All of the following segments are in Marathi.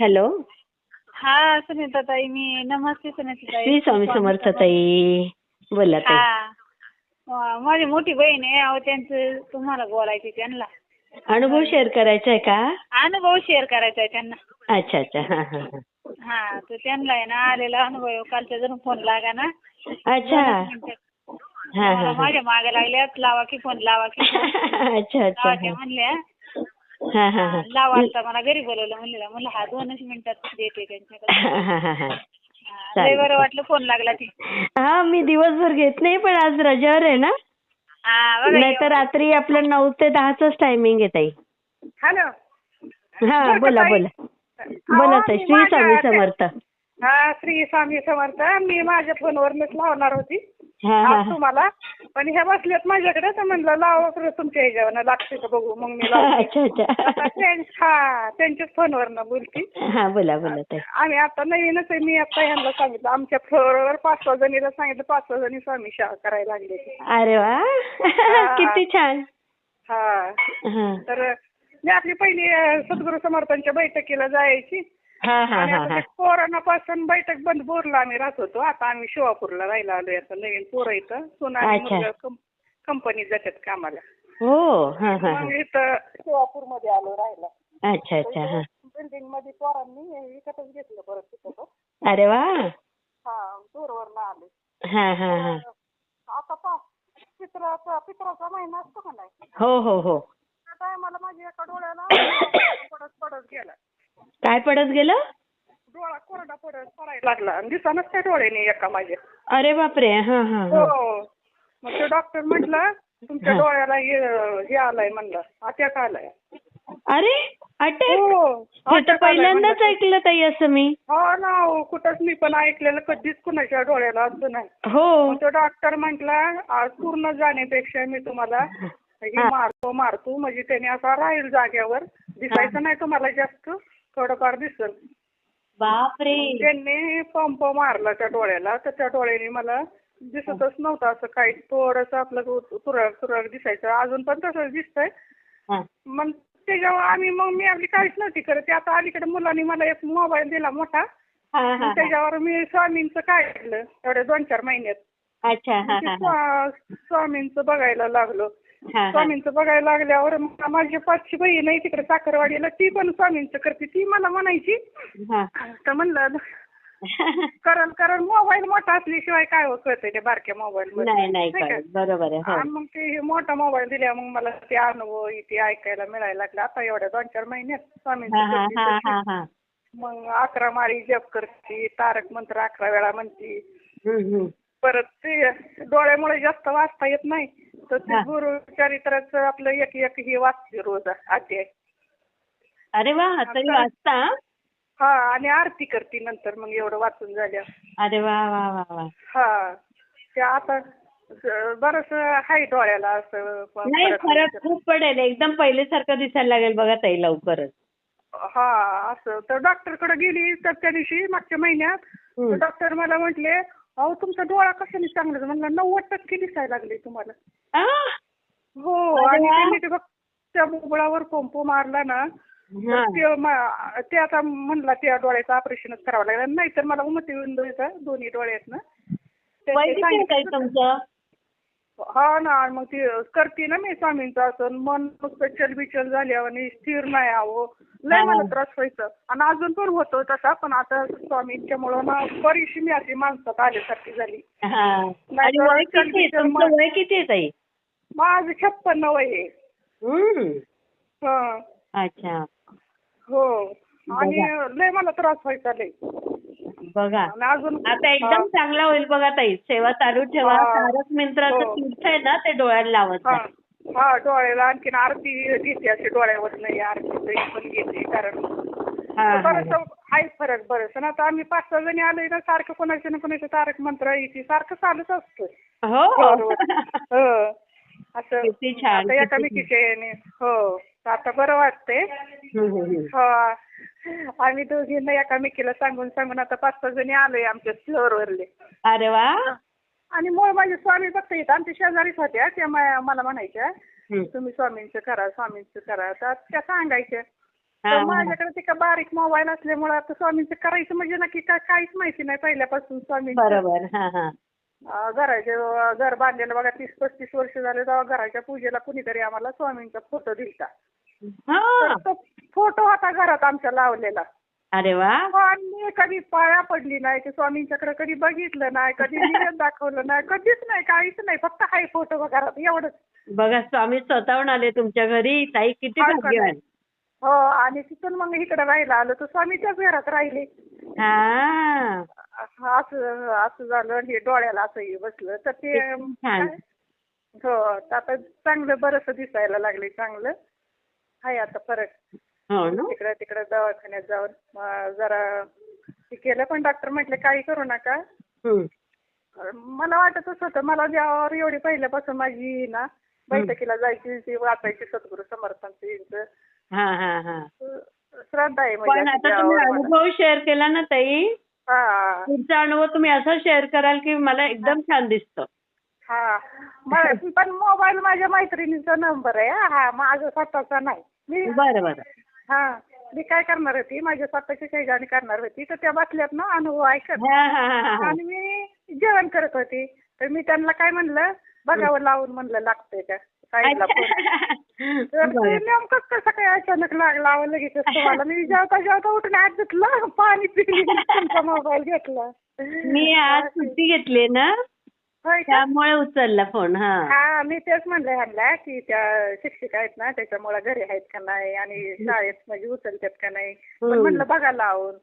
हॅलो. हा सुनीता ताई मी नमस्ते सुनीता ताई. स्वामी समर्थ ताई. बोला ताई. हा. माझी मोठी बहीण आहे अहो त्यांचं तुम्हाला बोलायचं त्यांना. अनुभव शेअर करायचा आहे का? अनुभव शेअर करायचा आहे त्यांना. अच्छा अच्छा. हा हा हा. हा तर त्यांना आहे ना आलेला अनुभव आहे. कालच्या जण फोन लागा ना. अच्छा. हा हा मला माझ्या मागे लागल्यात लावा की फोन लावा की अच्छा अच्छा. लावा म्हणल्या. हा लावा आता मला घरी बोलवलं म्हणलेलं म्हणलं हा दोनच मिनिटात देते त्यांच्याकडे. लय बरं वाटलं फोन लागला ती हा मी दिवसभर घेत नाही पण आज रजावर आहे ना? हा बघा नाही तर रात्री आपलं नऊ ते दहाच टायमिंग आहे ताई. हॅलो. हा बोला बोला. बोला ताई. श्री स्वामी समर्थ. हा श्री स्वामी समर्थ. मी माझ्या फोनवरनच लावणार होती. आज तुम्हाला? पण ह्या बसल्यात माझ्याकडे तर म्हणलं लावा बरं तुमच्या ह्याच्यावर लागते का बघू मग मी लावते. अच्छा आता त्यां- हा त्यांच्याच फोनवरनं बोलती. हा बोला बोला ताई. आम्ही आता नवीनच आहे मी आता ह्यांना सांगितलं आमच्या फ्लोअरवर पाच सहा जणीला सांगितलं पाच सहा जणी स्वामी सेवा करायला लागले. अरे वा. किती छान. हा. हा. तर मी आपली पहिली अं, सद्गुरू समर्थांच्या बैठकीला जायची. आणि आता ते कोरोनापासून बैठक बंद बोरला आम्ही राहत होतो. आता आम्ही शिवापूरला राहायला आलोय. आता नवीन पोरं इथं सुना आणि अच्छा. मुलगा कं- कंपनीत जातात कामाला. हो हा हा मग इथं शिवापूरमध्ये आलो राहायला. अच्छा अच्छा हा. बिल्डिंगमध्ये पोरांनी विकतच घेतलं परत तिथं. अरे वा! हा दूरवरनं आले. हा हा हा. आता पा पित्राचा पित्राचा महिना असतो का नाही? हो हो हो. त्या टायमाला माझ्या एका डोळ्याला पडत पडत गेला. काय पडत गेलं? डोळा कोरडा पडत पडायला लागला. आणि दिसानच त्या डोळ्याने एका माझ्या अरे बापरे हा हा हा. हो. मग ते डॉक्टर म्हटलं तुमच्या हा. डोळ्याला हे हे आलाय म्हणलं. अटॅक आलाय. अरे अटॅक हो हे तर आलाय पहिल्यांदाच म्हणलं. ऐकलं ताई असं मी. हो ना हो कुठंच मी पण ऐकलेलं कधीच कुणाच्या डोळ्याला असं नाही. हो. मग तो डॉक्टर म्हटला आज पूर्ण जाण्यापेक्षा मी तुम्हाला हे हा. मारतो मारतो. म्हणजे त्याने असा राहील जाग्यावर दिसायचं नाही तुम्हाला जास्त. थोडंफार दिसल. बापरे. त्यांनी पंप मारला त्या डोळ्याला तर त्या डोळ्याने मला दिसतच नव्हतं असं काही. थोडंसं आपलं तुरळक तुरळक दिसायचं. अजून पण तसंच दिसतंय. मग त्याच्यावर आम्ही मग मी आपली काळीच नव्हती करत. ते आता अलीकडे मुलांनी मला एक मोबाईल दिला मोठा. त्याच्यावर मी स्वामींचं काढलं. एवढ्या दोन चार महिन्यात स्वामींचं बघायला लागलो. स्वामींचं बघायला लागल्यावर मग माझी पाचशे बहीण आहे तिकडे साखरवाडीला ती पण स्वामींचं करते ती मला म्हणायची. तर म्हणलं कारण कारण मोबाईल मोठा असल्याशिवाय काय होत कळतंय त्या बारक्या मोबाईल नाही नाही कळत बरोबर आहे हो. मग ते मोठा मोबाईल दिल्या मग मला ते अनुभव ते ऐकायला मिळायला लागला आता एवढ्या दोन चार महिन्यात हा स्वामींचं हा करते, हा करते. हा हा मग अकरा माळी जप करते तारक मंत्र अकरा वेळा म्हणते हम्म, हम्म. परत ते डोळ्यामुळे जास्त वाचता येत नाही. तर हा. ते गुरु चरित्राचं आपलं एक एक हे वाचते रोज अध्याय अरे वा तरी वाचता? हा आणि आरती करते नंतर मग एवढं वाचून झाल्या अरे वा वा वा वा. हा ते आता बरस हाय डोळ्याला असं प- नाही फरक फरक खूप पडेल एकदम पहिल्यासारखं दिसायला लागेल बघा ताई लवकरच. हा असं. तर डॉक्टरकडे गेली तर त्या दिवशी मागच्या महिन्यात हम्म. डॉक्टर मला म्हटले अहो तुमचा डोळा कशाने चांगला आहे?" म्हणलं नव्वद टक्के दिसायला लागले तुम्हाला आ? हो अरे आणि वा. त्यांनी ते बघ त्या बुबळावर पंप मारला ना तर. ते म- ते आता म्हणला त्या डोळ्याचं ऑपरेशनच करावं लागलं मला दोन्ही डोळ्यातनं तर वय ते किती आहे ताई सांगितलं- तुमचं हा ना मग ती करते ना मी स्वामींचं असं मन नुसतं चलबिचल झाल्यावर आणि स्थिर नाही आहो. लय. मला त्रास व्हायचं. आणि अजून पण होतो तसा पण आता स्वामींच्यामुळं ना बरीचशी मी अशी माणसात आल्यासारखी झाली. हा. आणि वय किती आहे? तुमचं वय किती आहे ताई? माझं छप्पन्न वय आहे. हम्म. हा. अच्छा. हो. आणि लय मला त्रास व्हायचा लय. बघा. आता एकदम चांगला होईल बघा ताई. सेवा चालू ठेवा. तारक मंत्राचं हो. तीर्थ आहे ना ते डोळ्याला लावत हा जा. हा. डोळ्याला आणखीन आरती घेते अशी डोळ्यावर नाही आरती पण घेते कारण हा, हा, बरंच आहे फरक बरंच. आणि आता आम्ही पाच सहा जणी आलोय ना सारखं कोणाच्या ना कोणाच्या तारक मंत्र येते सारखं चालूच असतं हो. हो. असं किती छान, आता किती याने. हो. आता बरं वाटतंय. हम्म, हम्म, हम्म. हो. आम्ही दोघींना एकामेकीला सांगून सांगून आता पाच सहा जणी आलोय आमच्या फ्लोअरवरले अरे वा. आणि मूळ माझे स्वामी भक्त येत आमच्या शेजारीच होत्या त्या मा- मला म्हणायच्या. तुम्ही स्वामींचं करा स्वामींचं करा तर त्या सांगायच्या तर. माझ्याकडे ते का बारीक मोबाईल असल्यामुळे आता स्वामींचं करायचं म्हणजे नक्की का काहीच माहिती नाही पहिल्यापासून स्वामींचं. बरोबर हा हा. अं, घराचे अं, घर बांधलेलं बघा तीस पस्तीस वर्ष झाले तेव्हा घराच्या पूजेला कुणीतरी आम्हाला स्वामींचा फोटो दिलता. तर तो फोटो होता घरात आमच्या लावलेला. अरे वा. पण मी कधी पाया पडली नाही की स्वामींच्याकडे कधी बघितलं नाही कधी निवेद दाखवलं नाही कधीच नाही काहीच नाही फक्त हाय फोटो घरात एवढंच. बघा स्वामी स्वतःहून आले तुमच्या घरी ताई किती हा, भाग्यवान. हो आणि तिथून मग इकडे राहायला आलो तर स्वामीच्याच घरात राहिले. हा. असं असं झालं आणि हे डोळ्याला असंही बसलं. तर ते छान. हो तर आता चांगलं बरंच दिसायला लागले चांगलं. आहे आता फरक हो ना? तिकडे तिकडे दवाखान्यात जाऊन जरा हे केलं पण डॉक्टर म्हटले काही करू नका. मला वाटतच होतं मला ज्यावर एवढी पहिल्यापासून माझी ना बैठकीला जायची ती वाचायची सद्गुरू समर्थांची हा हा हा. श्रद्धा आहे पण म्हणजे आता अशी तुम्ही देवावर मला. अनुभव शेअर केला ना ताई? हा. तुमचा अनुभव तुम्ही असा शेअर कराल की मला एकदम छान दिसतं. हा. म- पण मोबाईल माझ्या मैत्रिणीचा नंबर आहे हा. हा माझा स्वतःचा नाही. मी बरं बरं. हा मी काय करणार होती माझ्या स्वतःची काही गाणी करणार होती तर त्या बसल्यात ना अनुभव ऐकत. हा हा हा हा. आणि मी जेवण करत होती. तर मी त्यांना काय म्हणलं बघावं लावून म्हणलं लागतंय का? साईडला फोन. तर ते बरं. नेमकंच कसं काय अचानक लागला लगेच तुम्हाला? मी जेवता जेवता उठून हात घेतलं पाणी पिली तुमचा मोबाईल घेतला. मी आज सुट्टी घेतली ना? होय का? त्यामुळे उचलला फोन हा. हा मी तेच म्हणलं ह्यांना की त्या शिक्षिका आहेत ना त्याच्यामुळे घरी आहेत का नाही आणि शाळेत म्हणजे उचलतात का नाही? पण हम्म. म्हणलं बघा लावून.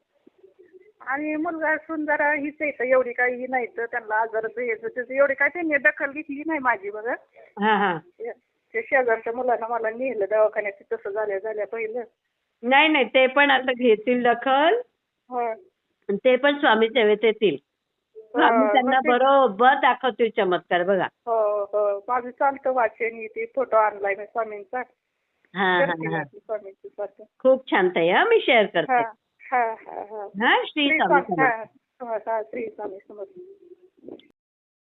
आणि मुलगा असून जरा हीच येतं एवढी काही ही नाही तर त्यांना आजाराचं यायचं त्याचं एवढी काय त्यांनी दखल घेतली नाही माझी बघा. हा हा. ते शेजारच्या मुलांना मला नेलं दवाखान्यात ते तसं झाल्या झाल्या पहिलं. नाही नाही ते पण आता घेतील दखल. ते पण स्वामी सेवेत येतील. स्वामी त्यांना बरोबर दाखवतील चमत्कार बघा. हो हो. माझं चालतं वाचन ते फोटो आणलाय मी स्वामींचा. हा हा हा. खूप छान ताई हा मी शेअर करते. हा हा हा. हा हा श्री स्वामी समर्थ. श्री स्वामी समर्थ.